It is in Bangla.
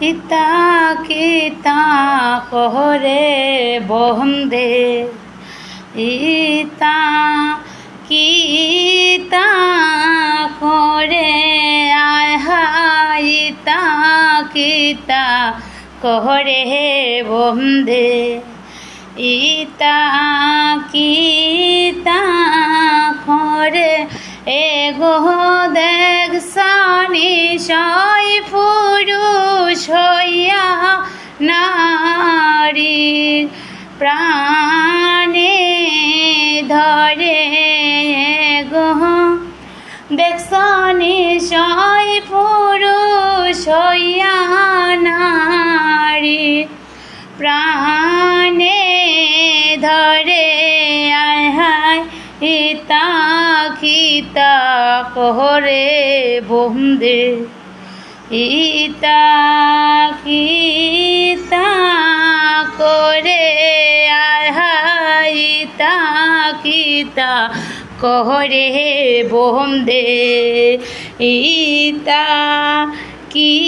ইতা কিতা কহরে বন্দে ইতা কিতা করে আয় হায়, ইতা কিতা কহরে বন্দে ইতা কিতা করে এগো দেখ সানি সই হইয়া নারী প্রাণে ধরে গো। দেখছনি সই পুরুষ হইয়া নারী প্রাণে ধরে। আয় হায় ইতা খিতা কহরে বন্দে ইতা খিতা ইতা কহরে কহরে দে ইতা কি